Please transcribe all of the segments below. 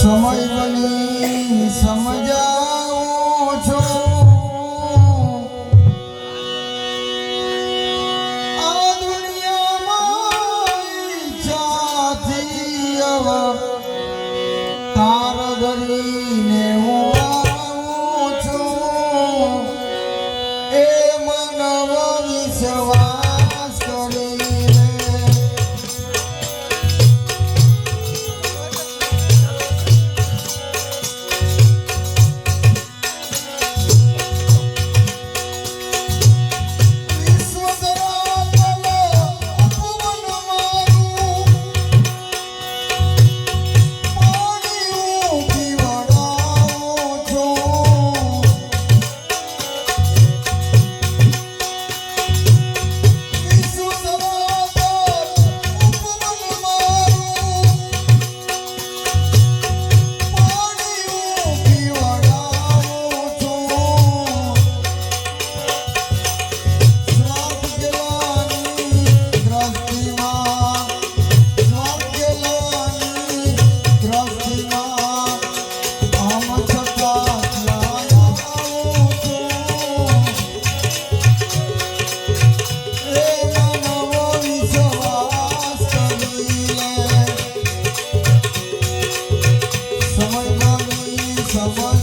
સમય બની સમજાવો someone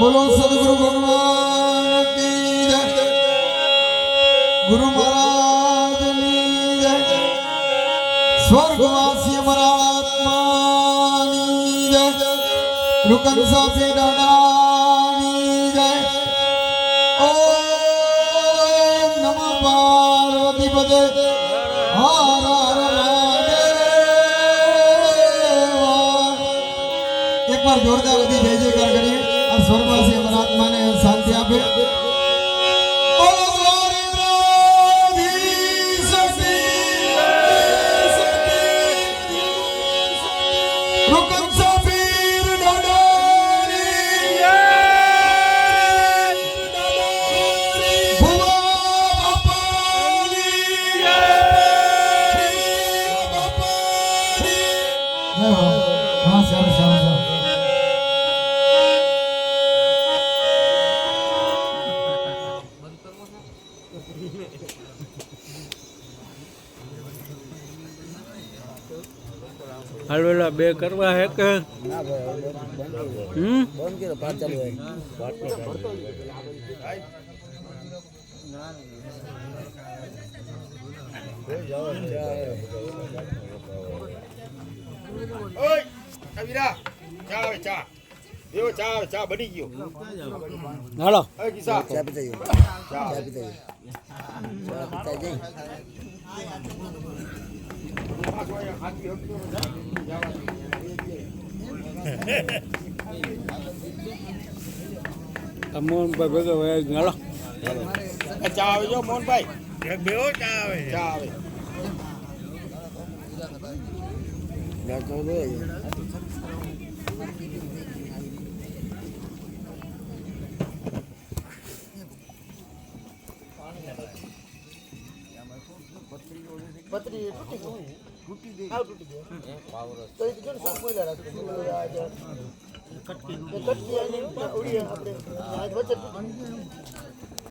બોલો સદગુરુ ભગવાન કી ગુરુ મહારાજની જય. સ્વર્ગવાસી અમારા આત્માની જય. રુકન સાફી દાદાની જય. ઓમ નમઃ પાર્વતી હર મહાદેવ. એકવાર જોરદાર બધી જય જયકાર કરીએ. સ્વર્ગવાસી અમારા શાંતિ આપે. હાલવેલા બે કરવા હે કે? હમ? બંધ કર્યો પાઠ ચાલુ હોય. ઓય ચા આવે ચા. ચા આવે ચા બની ગયો. હાલો. ચા પીતા ચા. પીતા મોહનભાઈ બધો હાલો. ચા આવે જો મોહનભાઈ? એક બેવો ચા આવે ચા આવે. તો તૂટી ગઈ હા તૂટી ગઈ એક પાવર તો એ જો ને સબ બોલ્યા રાખતો કટકી કટકી આને ઉડી આપણે આ વચ્ચે